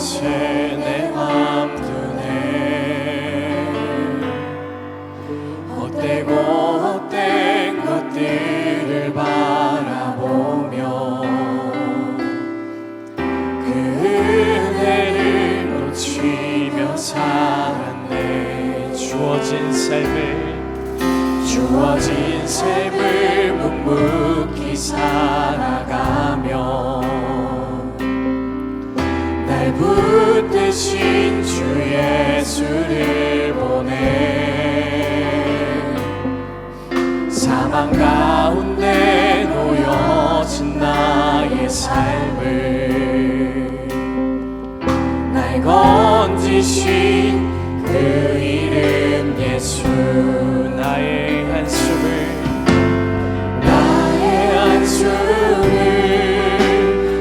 하시네 예수 나의 한숨을 나의 한숨을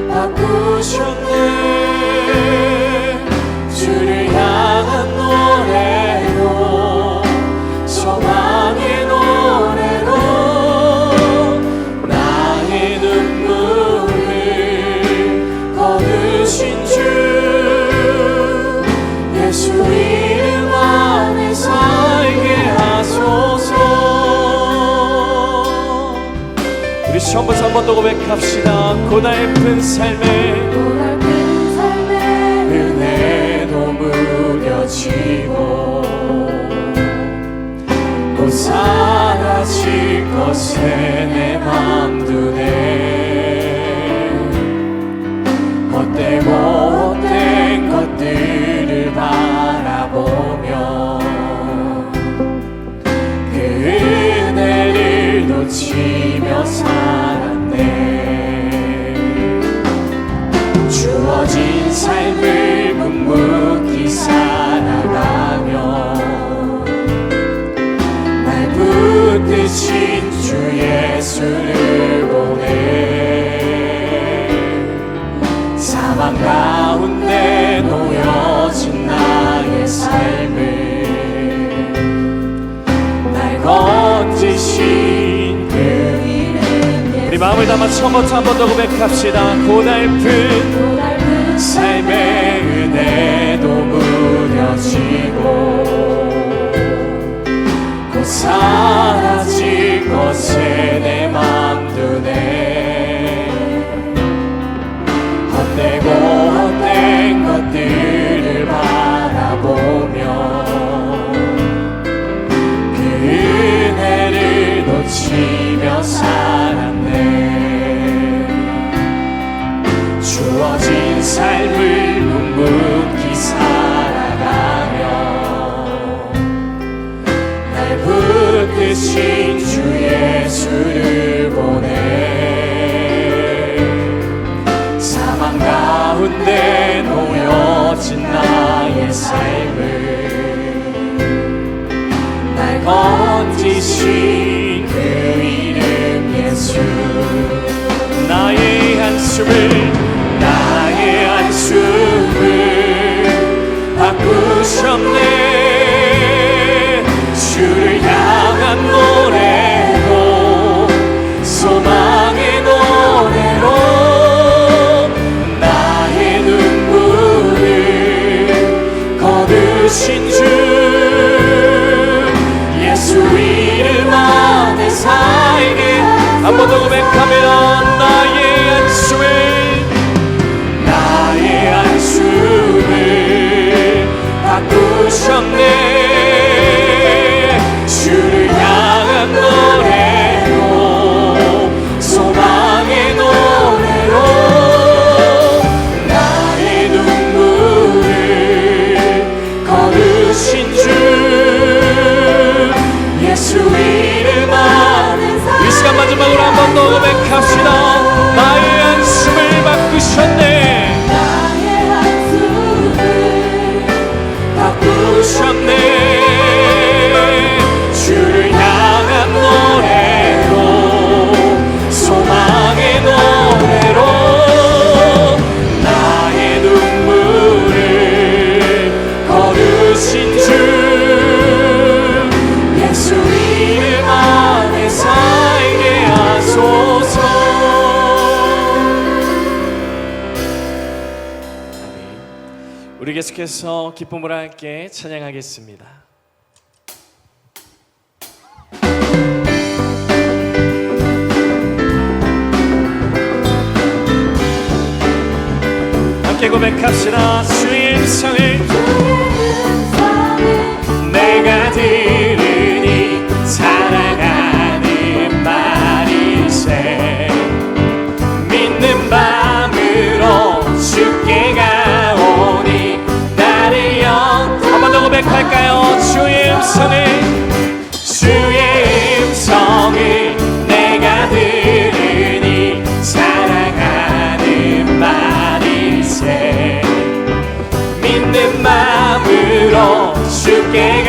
바꾸셔 선부터 한번 또 고백합시다. 고달픈 삶에 고달픈 삶에 은혜도 무뎌지고 곧 사라질 것에 마음을 담아 처음부터 한 번 더 고백합시다. 고달픈 삶의 은혜도 무뎌지고 곧 사라질 것에 내 맘도 내 삶을 날 건지신 그 이름 예수. 나의 한숨을 나의 한숨을 바꾸셨네. 계속해서 기쁨으로 함께 찬양하겠습니다. 함께 고백합시다. 주의 음성을 주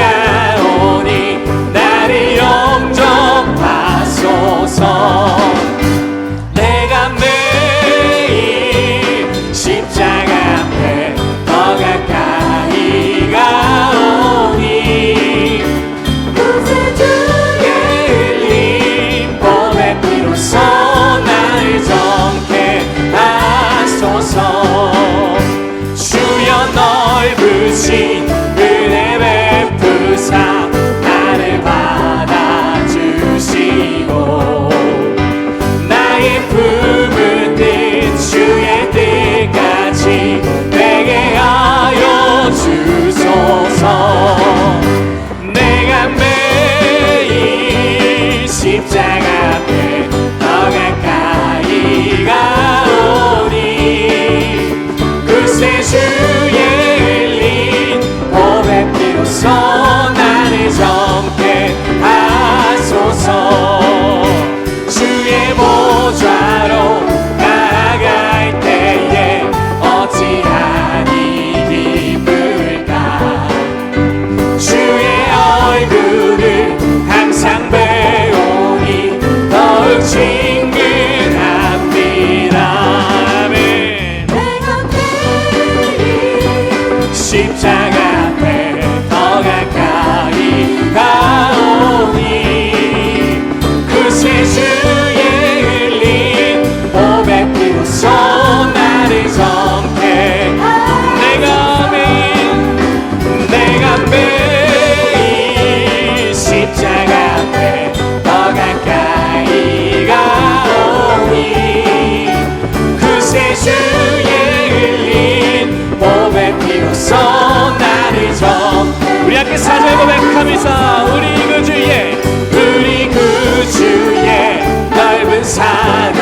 사절 고백하면서 우리 그 주의 우리 그 주의 넓은 사랑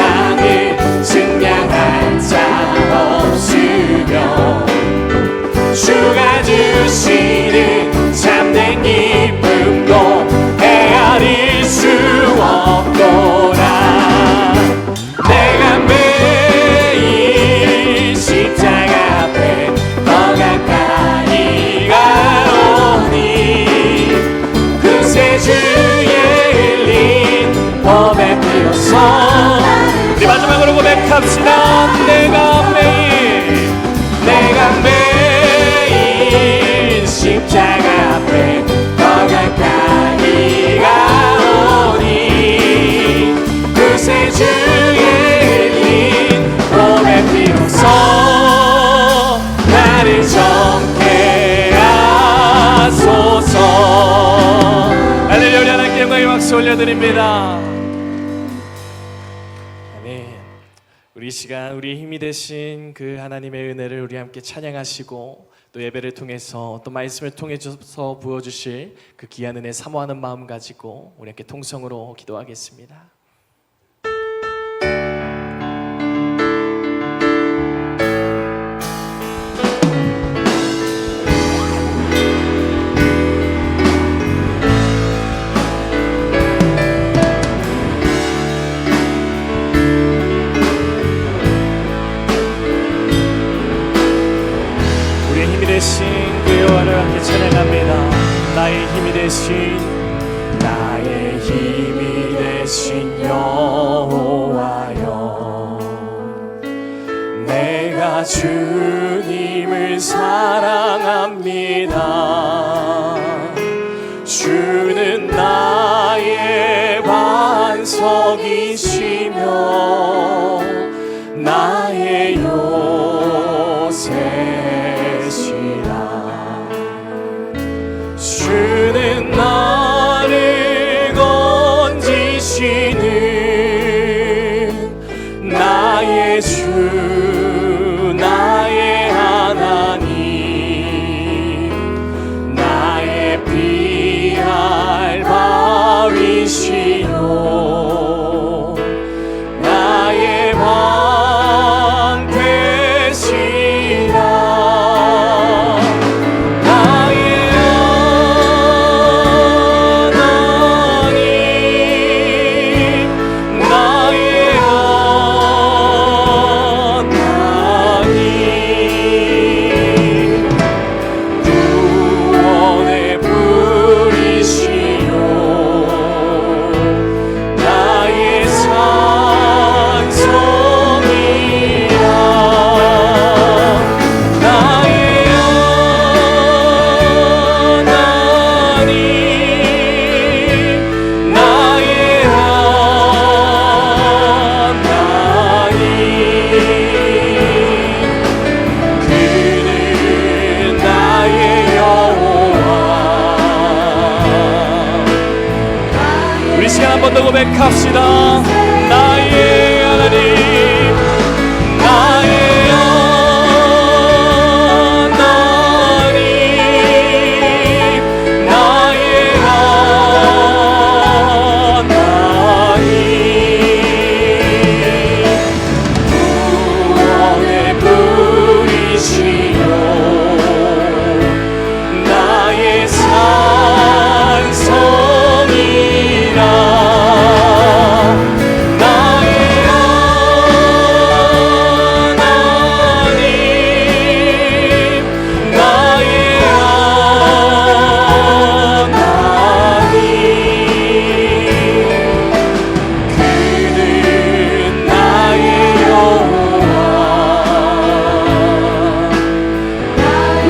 마지막으로 고백합시다. 내가 매일 내가 매일 십자가 앞에 더 가까이 가 오니 그새 주의 흘린 봄의 피로써 나를 정케 하소서. 할렐루야 하나님께 영광의 박수 올려드립니다 우리 이 시간 우리 힘이 되신 그 하나님의 은혜를 우리 함께 찬양하시고 또 예배를 통해서 또 말씀을 통해서 부어주실 그 귀한 은혜 사모하는 마음 가지고 우리 함께 통성으로 기도하겠습니다. 나의 힘이 되신 나의 힘이 되신 여호와여 내가 주님을 사랑합니다.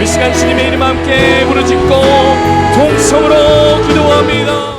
시간 주님의 이름 함께 부르짖고 동성으로 기도합니다.